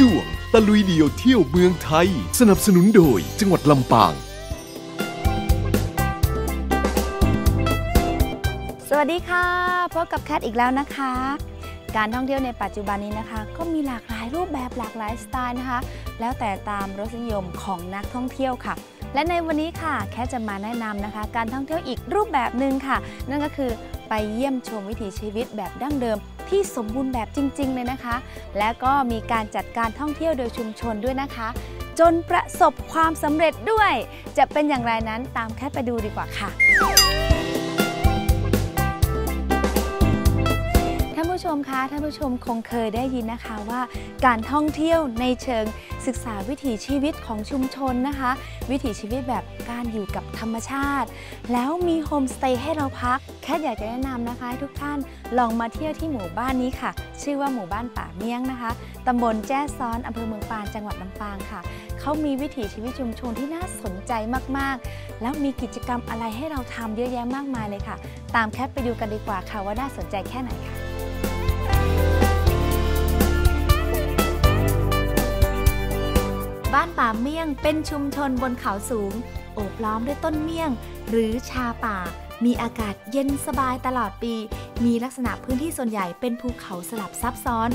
ช่วงตะลุยเดียวเที่ยวเมืองไทย สนับสนุนโดยจังหวัดลำปาง สวัสดีค่ะ พบกับแคทอีกแล้วนะคะ การท่องเที่ยวในปัจจุบันนี้นะคะ ก็มีหลากหลายรูปแบบหลากหลายสไตล์นะคะ แล้วแต่ตามรสนิยมของนักท่องเที่ยวค่ะ และในวันนี้ค่ะ แคทจะมาแนะนำนะคะ การท่องเที่ยวอีกรูปแบบหนึ่งค่ะ นั่นก็คือ ไปเยี่ยมชมวิถีชีวิตแบบดั้งเดิมที่สมบูรณ์แบบจริง ๆ เลยนะคะ และก็มีการจัดการท่องเที่ยวโดยชุมชนด้วยนะคะ จนประสบความสำเร็จด้วย จะเป็นอย่างไรนั้นตามแค่ไปดูดีกว่าค่ะ ผู้ชมคะท่านผู้ชมคงเคยได้ยินนะคะว่า การท่องเที่ยวในเชิงศึกษาวิถีชีวิตของชุมชนนะคะ วิถีชีวิตแบบการอยู่กับธรรมชาติ แล้วมีโฮมสเตย์ให้เราพัก แค่อยากจะแนะนำนะคะให้ทุกท่านลองมาเที่ยวที่หมู่บ้านนี้ค่ะ ชื่อว่าหมู่บ้านป่าเมียงนะคะตำบลแจ้ซ้อนอำเภอเมืองปานจังหวัดลำปางค่ะเขามีวิถีชีวิตชุมชนที่น่าสนใจมากๆ แล้วมีกิจกรรมอะไรให้เราทำเยอะแยะมากมายเลยค่ะ ตามแคทไปดูกันดีกว่าค่ะว่าน่าสนใจแค่ไหนค่ะ ยงเป็นชุมชนบนเขาสูง โอบล้อมด้วยต้นเมี่ยง หรือชาป่า มีอากาศเย็นสบายตลอดปี มีลักษณะพื้นที่ส่วนใหญ่เป็นภูเขาสลับซับซ้อน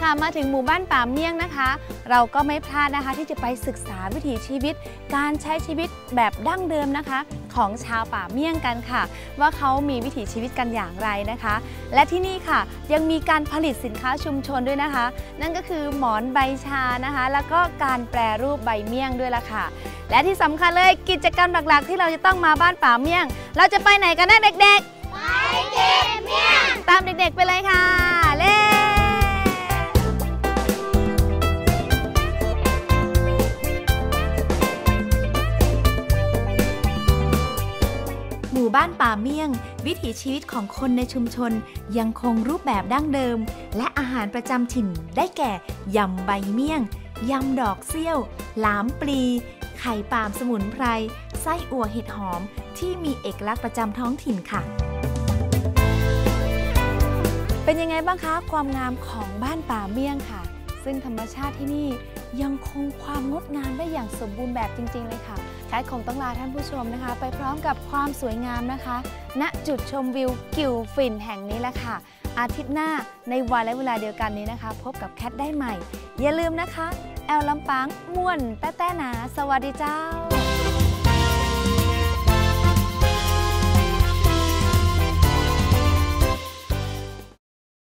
ค่ะมาถึงหมู่บ้านป่าเมี่ยงนะคะ เราก็ไม่พลาดนะคะที่จะไปศึกษาวิถีชีวิต การใช้ชีวิตแบบดั้งเดิมนะคะ ของชาวป่าเมี่ยงกันค่ะ ว่าเขามีวิถีชีวิตกันอย่างไรนะคะ และที่นี่ค่ะยังมีการผลิตสินค้าชุมชนด้วยนะคะ นั่นก็คือหมอนใบชานะคะ แล้วก็การแปรรูปใบเมี่ยงด้วยล่ะค่ะ และที่สำคัญเลยกิจกรรมหลักๆ ที่เราจะต้องมาบ้านป่าเมี่ยง เราจะไปไหนกันนะเด็กๆ ไปเก็บเมี่ยง ตามเด็กๆไปเลยค่ะ หมู่บ้านป่าเมี่ยง วิถีชีวิตของคนในชุมชนยังคงรูปแบบดั้งเดิม และอาหารประจำถิ่นได้แก่ยำใบเมี่ยงยำดอกเซี่ยว หลามปลี ไข่ปามสมุนไพร ไส้อั่วเห็ดหอม ที่มีเอกลักษณ์ประจำท้องถิ่นค่ะ เป็นยังไงบ้างคะ ความงามของบ้านป่าเมี่ยงค่ะ ซึ่งธรรมชาติที่นี่ยังคงความงดงามได้อย่างสมบูรณ์แบบจริง ๆ เลยค่ะ แคทคงต้องลาท่านผู้ชมนะคะ ไปพร้อมกับความสวยงามนะคะ ณจุดชมวิวกิวฟินแห่งนี้แหละค่ะ อาทิตย์หน้าในวันและเวลาเดียวกันนี้นะคะ พบกับแคทได้ใหม่ อย่าลืมนะคะ แอลลำปางม่วนแต้แต้หนา สวัสดีเจ้า